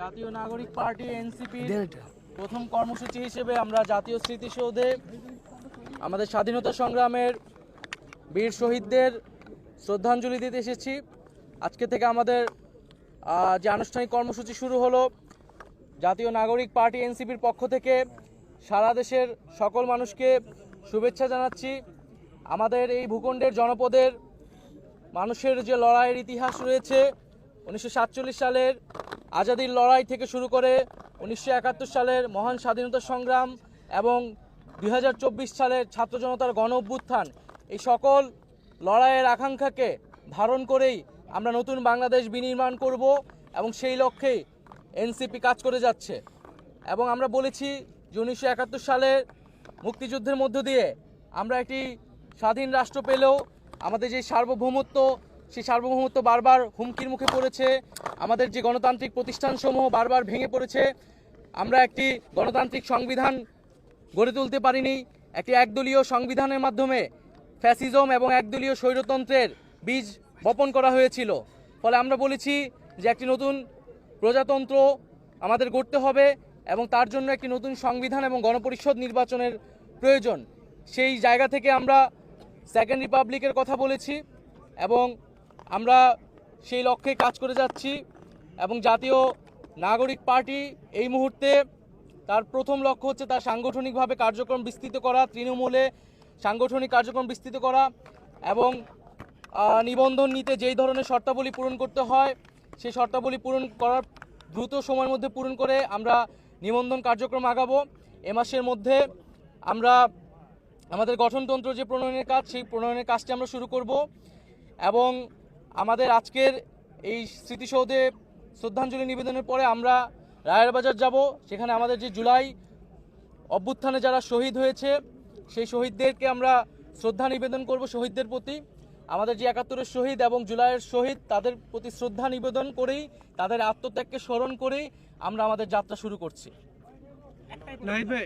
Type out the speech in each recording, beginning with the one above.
জাতীয় নাগরিক party NCP প্রথম কর্মসূচি হিসেবে আমরা জাতীয় স্মৃতিসৌধে আমাদের স্বাধীনতা সংগ্রামের বীর শহীদদের শ্রদ্ধাঞ্জলি দিতে এসেছি। আজকে থেকে আমাদের যে আনুষ্ঠানিক কর্মসূচি শুরু হলো জাতীয় নাগরিক পার্টি এনসিপির পক্ষ থেকে সারা দেশের সকল মানুষকে শুভেচ্ছা জানাচ্ছি। আমাদের এই ভূখণ্ডের জনপদের মানুষের যে লড়াইয়ের ইতিহাস রয়েছে উনিশশো সাতচল্লিশ সালের আজাদির লড়াই থেকে শুরু করে উনিশশো একাত্তর সালের মহান স্বাধীনতা সংগ্রাম এবং দু হাজার চব্বিশ সালের ছাত্র জনতার গণ অভ্যুত্থান, এই সকল লড়াইয়ের আকাঙ্ক্ষাকে ধারণ করেই আমরা নতুন বাংলাদেশ বিনির্মাণ করব এবং সেই লক্ষ্যেই এনসিপি কাজ করে যাচ্ছে। এবং আমরা বলেছি যে উনিশশো একাত্তর সালের মুক্তিযুদ্ধের মধ্য দিয়ে আমরা একটি স্বাধীন রাষ্ট্র পেলেও আমাদের যে সার্বভৌমত্ব সেই সার্বভৌমত্ব বারবার হুমকির মুখে পড়েছে। আমাদের যে গণতান্ত্রিক প্রতিষ্ঠানসমূহ বারবার ভেঙে পড়েছে, আমরা একটি গণতান্ত্রিক সংবিধান গড়ে তুলতে পারিনি। একটি একদলীয় সংবিধানের মাধ্যমে ফ্যাসিজম এবং একদলীয় স্বৈরতন্ত্রের বীজ বপন করা হয়েছিল। ফলে আমরা বলেছি যে একটি নতুন প্রজাতন্ত্র আমাদের গড়তে হবে এবং তার জন্য একটি নতুন সংবিধান এবং গণপরিষদ নির্বাচনের প্রয়োজন। সেই জায়গা থেকে আমরা সেকেন্ড রিপাবলিকের কথা বলেছি এবং আমরা সেই লক্ষ্যে কাজ করে যাচ্ছি এবং জাতীয় নাগরিক পার্টি এই মুহূর্তে তার প্রথম লক্ষ্য হচ্ছে তার সাংগঠনিকভাবে কার্যক্রম বিস্তৃত করা, তৃণমূলে সাংগঠনিক কার্যক্রম বিস্তৃত করা এবং নিবন্ধন নিতে যেই ধরনের শর্তাবলী পূরণ করতে হয়, সেই শর্তাবলী পূরণ করার দ্রুত সময়ের মধ্যে পূরণ করে আমরা নিবন্ধন কার্যক্রম আগাবো। এ মাসের মধ্যে আমরা আমাদের গঠনতন্ত্র যে প্রণয়নের কাজ, সেই প্রণয়নের কাজটি আমরা শুরু করব এবং আমাদের আজকের এই স্মৃতিসৌধে শ্রদ্ধাঞ্জলি নিবেদনের পরে আমরা রায়ের বাজার যাব। সেখানে আমাদের যে জুলাই অভ্যুত্থানে যারা শহীদ হয়েছে সেই শহীদদেরকে আমরা শ্রদ্ধা নিবেদন করব শহীদদের প্রতি। আমাদের যে একাত্তরের শহীদ এবং জুলাইয়ের শহীদ তাদের প্রতি শ্রদ্ধা নিবেদন করেই তাদের আত্মত্যাগকে স্মরণ করেই আমরা আমাদের যাত্রা শুরু করছি।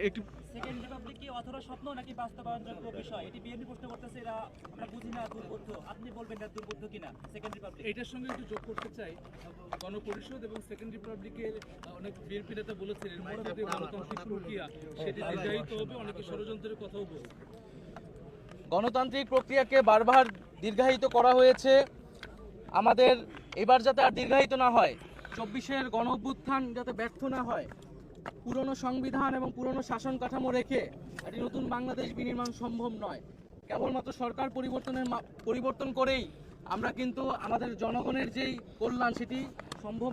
একটু সেকেন্ড রিপাবলিক কি অথবা স্বপ্ন নাকি বাস্তবায়নযোগ্য বিষয়? এটি বিএনপি প্রশ্ন করতেছে এরা আমরা বুঝি না দুর্বোধ্য? আপনি বলবেন না দুর্বোধ্য কিনা? সেকেন্ড রিপাবলিক এটার সঙ্গে একটু যোগ করতে চাই। গণপরিষদ এবং সেকেন্ড রিপাবলিকের অনেক বিএনপি নেতা বলেছেন এর মধ্যে গণতান্ত্রিক প্রক্রিয়া সেটি দীর্ঘায়িত হবে অনেকে ষড়যন্ত্রের কথাও বলছে গণতান্ত্রিক প্রক্রিয়াকে বারবার দীর্ঘায়িত করা হয়েছে। আমাদের এবার যাতে আর দীর্ঘায়িত না হয় চব্বিশের গণ অভ্যুত্থান যাতে ব্যর্থ না হয় পুরনো সংবিধান এবং পুরনো শাসন কাঠামো রেখে একটি নতুন বাংলাদেশ বিনির্মাণ সম্ভব নয়। কেবলমাত্র সরকার পরিবর্তনের পরিবর্তন করেই আমরা কিন্তু আমাদের জনগণের যেই কল্যাণ সেটি সম্ভব